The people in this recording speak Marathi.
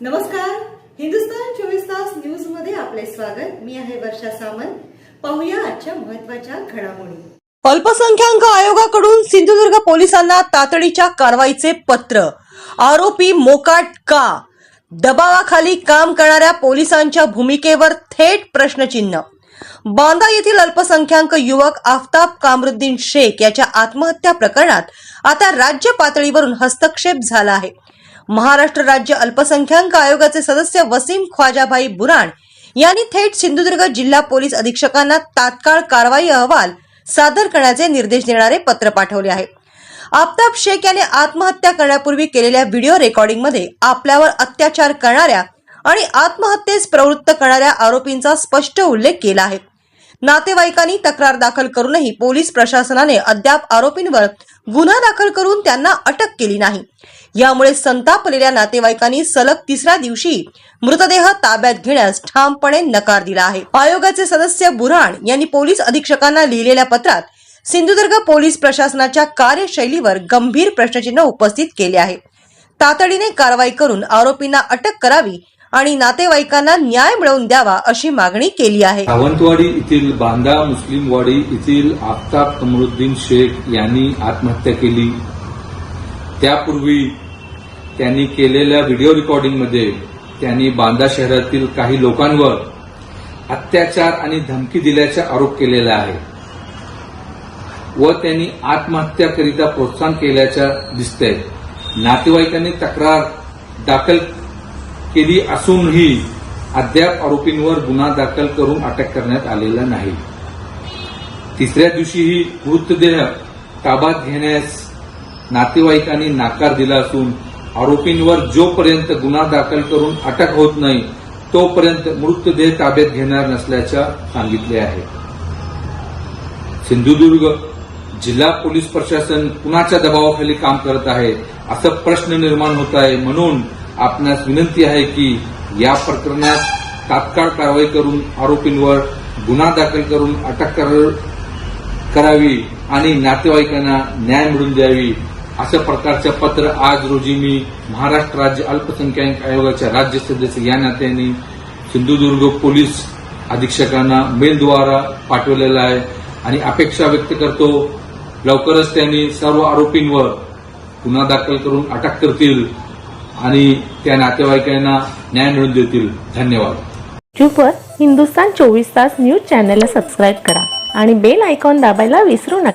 नमस्कार. हिंदुस्तान चोवीस तास न्यूजमध्ये आपले स्वागत. मी आहे वर्षा सामंत. पाहूया आजच्या महत्त्वाच्या घडामोडी. अल्पसंख्याक आयोगाकडून सिंधुदुर्ग पोलिसांना तातडीच्या कारवाईचे पत्र. आरोपी मोकाट का? दबावाखाली काम करणाऱ्या पोलिसांच्या भूमिकेवर थेट प्रश्नचिन्ह. बांदा येथील अल्पसंख्याक युवक आफताब कामरुद्दीन शेख याच्या आत्महत्या प्रकरणात आता राज्य पातळीवरून हस्तक्षेप झाला आहे. महाराष्ट्र राज्य अल्पसंख्याक आयोगाचे सदस्य वसीम ख्वाजाभाई बुराण यांनी थेट सिंधुदुर्ग जिल्हा पोलीस अधीक्षकांना तात्काळ कारवाई अहवाल सादर करण्याचे निर्देश देणारे पत्र पाठवले आहे. आफताब शेख याने आत्महत्या करण्यापूर्वी केलेल्या व्हिडिओ रेकॉर्डिंगमध्ये आपल्यावर अत्याचार करणाऱ्या आणि आत्महत्येस प्रवृत्त करणाऱ्या आरोपींचा स्पष्ट उल्लेख केला आहे. नातेवाईकांनी तक्रार दाखल करूनही पोलीस प्रशासनाने अद्याप आरोपींवर गुन्हा दाखल करून त्यांना अटक केली नाही. यामुळे संतापलेल्या नातेवाईकांनी सलग तिसऱ्या दिवशी मृतदेह ताब्यात घेण्यास ठामपणे नकार दिला आहे. आयोगाचे सदस्य बुऱ्हाण यांनी पोलीस अधीक्षकांना लिहिलेल्या पत्रात सिंधुदुर्ग पोलीस प्रशासनाच्या कार्यशैलीवर गंभीर प्रश्नचिन्ह उपस्थित केले आहे. तातडीने कारवाई करून आरोपींना अटक करावी आणि नातेवाईकांना न्याय मिळवून द्यावा अशी मागणी केली आहे. सावंतवाडी येथील बांदा मुस्लिमवाडी येथील आफताब कमरुद्दीन शेख यांनी आत्महत्या केली. त्यापूर्वी त्यांनी केलेल्या व्हिडिओ रेकॉर्डिंगमध्ये त्यांनी बांदा शहरातील काही लोकांवर अत्याचार आणि धमकी दिल्याचा आरोप केलेला आहे व त्यांनी आत्महत्याकरिता प्रोत्साहन केल्याचं दिसतंय. नातेवाईकांनी तक्रार दाखल केली असूनही अद्याप आरोपींवर गुन्हा दाखल करून अटक करण्यात आलेला नाही. तिसऱ्या दिवशीही मृतदेह ताब्यात घेण्यास नातेवाईकांनी नाकार दिला असून आरोपींवर जोपर्यंत गुन्हा दाखल करून अटक होत नाही तोपर्यंत मृतदेह ताब्यात घेणार नसल्याचं सांगितले आहे. सिंधुदुर्ग जिल्हा पोलीस प्रशासन कुणाच्या दबावाखाली काम करत आहे असा प्रश्न निर्माण होत आहे म्हणून आपणास विनंती आहे की या प्रकरणात तात्काळ कारवाई करून आरोपींवर गुन्हा दाखल करून अटक कर- करावी आणि नातेवाईकांना न्याय मिळून द्यावी अशा प्रकारचं पत्र आज रोजी मी महाराष्ट्र राज्य अल्पसंख्याक आयोगाच्या राज्य सदस्य या नात्याने सिंधुदुर्ग पोलीस अधीक्षकांना मेलद्वारा पाठवलेला आहे आणि अपेक्षा व्यक्त करतो लवकरच त्यांनी सर्व आरोपींवर गुन्हा दाखल करून अटक करतील. आणि त्या नातेवाईकांना न्याय मिळून देतील. धन्यवाद. यूट्यूबवर हिंदुस्तान चोवीस तास न्यूज चॅनलला सबस्क्राईब करा आणि बेल आयकॉन दाबायला विसरू नका.